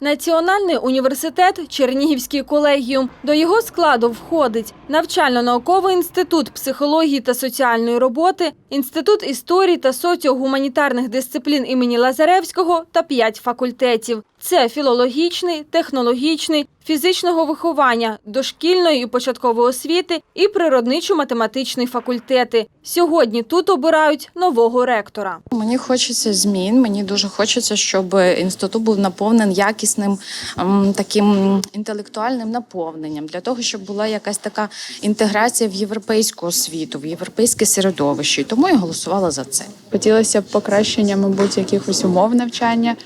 Національний університет Чернігівський колегіум. До його складу входить навчально-науковий інститут психології та соціальної роботи, інститут історії та соціогуманітарних дисциплін імені Лазаревського та п'ять факультетів. Це філологічний, технологічний, фізичного виховання, дошкільної і початкової освіти і природничо-математичний факультети. Сьогодні тут обирають нового ректора. Мені хочеться змін. Мені дуже хочеться, щоб інститут був наповнений якісним ем, таким інтелектуальним наповненням для того, щоб була якась така інтеграція в європейську освіту, в європейське середовище. Тому я голосувала за це. Хотілося б покращення, мабуть, якихось умов навчання,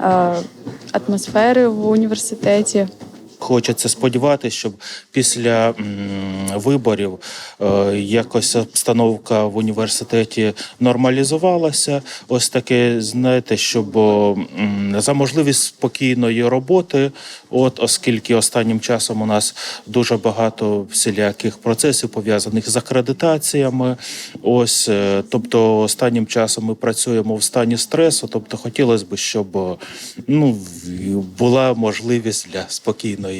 е, атмосфери в університеті. Хочеться сподіватися, щоб після виборів е, якось обстановка в університеті нормалізувалася. Ось таке, знаєте, щоб за можливість спокійної роботи, от оскільки останнім часом у нас дуже багато всіляких процесів пов'язаних з акредитаціями. Ось, е, тобто, останнім часом ми працюємо в стані стресу. Тобто, хотілося б, щоб ну, була можливість для спокійної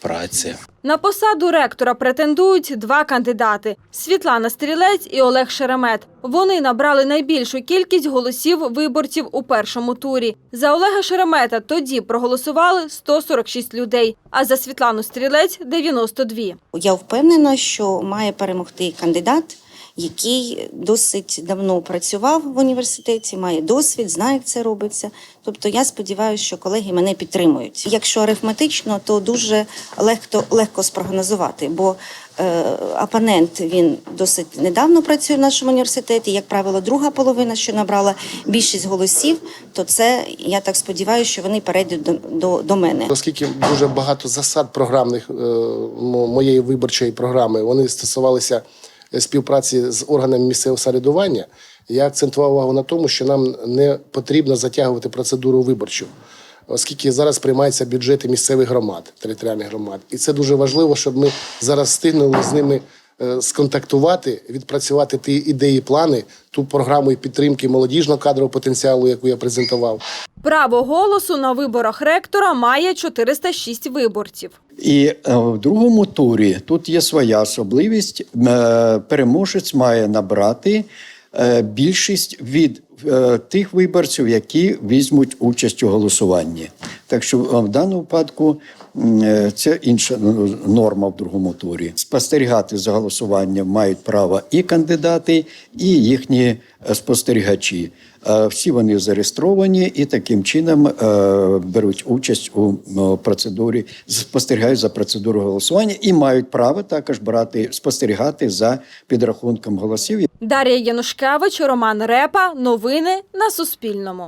праці. На посаду ректора претендують два кандидати: Світлана Стрілець і Олег Шеремет. Вони набрали найбільшу кількість голосів виборців у першому турі. За Олега Шеремета тоді проголосували 146 людей, а за Світлану Стрілець 92. Я впевнена, що має перемогти кандидат, який досить давно працював в університеті, має досвід, знає, як це робиться. Тобто я сподіваюся, що колеги мене підтримують. Якщо арифметично, то дуже легко, легко спрогнозувати, бо е, опонент він досить недавно працює в нашому університеті. Як правило, друга половина, що набрала більшість голосів, то це я так сподіваюся, що вони перейдуть до, до, до мене. Оскільки дуже багато засад програмних е, мо- моєї виборчої програми вони стосувалися співпраці з органами місцевого самоврядування, я акцентував увагу на тому, що нам не потрібно затягувати процедуру виборчу, оскільки зараз приймаються бюджети місцевих громад, територіальних громад, і це дуже важливо, щоб ми зараз встигнули з ними. Е, Сконтактувати, відпрацювати ті ідеї, плани, ту програму і підтримки молодіжного кадрового потенціалу, яку я презентував. Право голосу на виборах ректора має 406 виборців. І е, в другому турі тут є своя особливість. Е, Переможець має набрати більшість від тих виборців, які візьмуть участь у голосуванні. Так що в даному випадку е, це інша ну, норма в другому турі. Спостерігати за голосуванням мають право і кандидати, і їхні е, спостерігачі. Всі вони зареєстровані і таким чином е, беруть участь у процедурі, спостерігають за процедурою голосування і мають право також брати спостерігати за підрахунком голосів. Дар'я Янушкевич, Роман Репа. Новини на Суспільному.